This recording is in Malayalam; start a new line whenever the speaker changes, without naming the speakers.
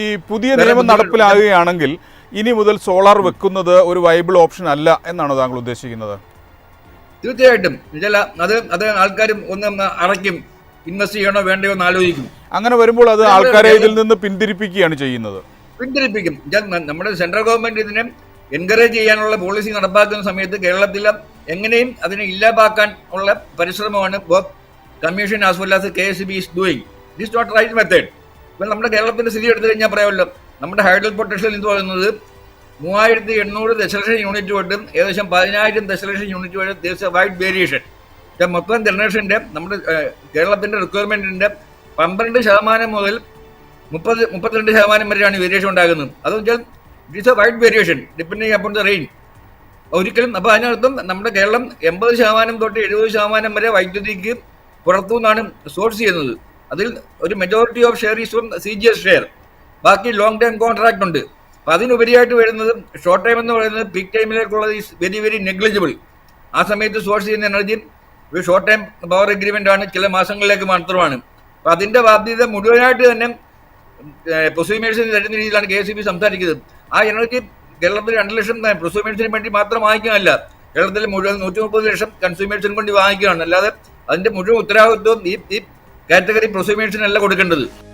ഈ പുതിയ നിയമം നടപ്പിലാകുകയാണെങ്കിൽ ഇനി മുതൽ സോളാർ വെക്കുന്നത് ഒരു വൈബിൾ ഓപ്ഷൻ അല്ല എന്നാണ് താങ്കൾ ഉദ്ദേശിക്കുന്നത്?
തീർച്ചയായിട്ടും. അത് അത് ആൾക്കാരും ഒന്ന് അടയ്ക്കും ഇൻവെസ്റ്റ് ചെയ്യണോ വേണ്ടയോ എന്ന് ആലോചിക്കും.
അങ്ങനെ വരുമ്പോൾ അത് ആൾക്കാരെ ഇതിൽ നിന്ന് പിന്തിരിപ്പിക്കുകയാണ് ചെയ്യുന്നത്.
പിന്തിരിപ്പിക്കും. നമ്മുടെ സെൻട്രൽ ഗവൺമെന്റ് ഇതിനെ എൻകറേജ് ചെയ്യാനുള്ള പോളിസി നടപ്പാക്കുന്ന സമയത്ത് കേരളത്തിൽ എങ്ങനെയും അതിനെ ഇല്ലാതാക്കാൻ ഉള്ള പരിശ്രമമാണ് commission as well as K S B is doing. This not right method ഇപ്പം നമ്മുടെ കേരളത്തിന്റെ സ്ഥിതി എടുത്തു കഴിഞ്ഞാൽ പറയാമല്ലോ. നമ്മുടെ ഹൈഡൽ പൊട്ടൻഷ്യൽ എന്ന് പറയുന്നത് മൂവായിരത്തി എണ്ണൂറ് ദശലക്ഷം യൂണിറ്റ് തൊട്ട് ഏകദേശം പതിനായിരം ദശലക്ഷം യൂണിറ്റ് വരെ ദേശ വൈഡ് വേരിയേഷൻ മൊത്തം ജനറേഷന്റെ നമ്മുടെ കേരളത്തിന്റെ റിക്വയർമെന്റിന്റെ പന്ത്രണ്ട് ശതമാനം മുതൽ മുപ്പത് മുപ്പത്തിരണ്ട് ശതമാനം വരെയാണ് വേരിയേഷൻ ഉണ്ടാകുന്നത്. അതെന്ന് വെച്ചാൽ it is a wide variation depending upon the rain ഒരിക്കലും അപ്പോൾ അതിനർത്ഥം നമ്മുടെ കേരളം എൺപത് ശതമാനം തൊട്ട് എഴുപത് ശതമാനം വരെ വൈദ്യുതിക്ക് പുറത്തു നിന്നാണ് സോഴ്സ് ചെയ്യുന്നത്. അതിൽ ഒരു majority of share is C G S share ബാക്കി ലോങ് ടൈം കോൺട്രാക്ട് ഉണ്ട്. അപ്പോൾ അതിനുപരിയായിട്ട് വരുന്നത് ഷോർട്ട് ടൈം എന്ന് പറയുന്നത് പീക്ക് ടൈമിലേക്കുള്ളത് ഈസ് വെരി വെരി നെഗ്ലിജിബിൾ ആ സമയത്ത് സോഴ്സ് ചെയ്യുന്ന എനർജി ഒരു ഷോർട്ട് ടൈം പവർ എഗ്രിമെന്റ് ആണ്. ചില മാസങ്ങളിലേക്ക് മാത്രമാണ്. അപ്പോൾ അതിന്റെ ബാധ്യത മുഴുവനായിട്ട് തന്നെ പ്രൊസ്യൂമേഴ്സിന് തരുന്ന രീതിയിലാണ് കെ എസ് ബി സംസാരിക്കുന്നത്. ആ എനർജി കേരളത്തിൽ രണ്ട് ലക്ഷം പ്രൊസ്യൂമേഴ്സിന് വേണ്ടി മാത്രം വാങ്ങിക്കാനല്ല കേരളത്തിൽ മുഴുവൻ നൂറ്റി മുപ്പത് ലക്ഷം കൺസ്യൂമേഴ്സിന് വേണ്ടി വാങ്ങിക്കുകയാണ്. അല്ലാതെ അതിന്റെ മുഴുവൻ ഉത്തരവാദിത്വം ഈ ഈ കാറ്റഗറി പ്രൊസ്യൂമേഴ്സിനല്ല കൊടുക്കേണ്ടത്.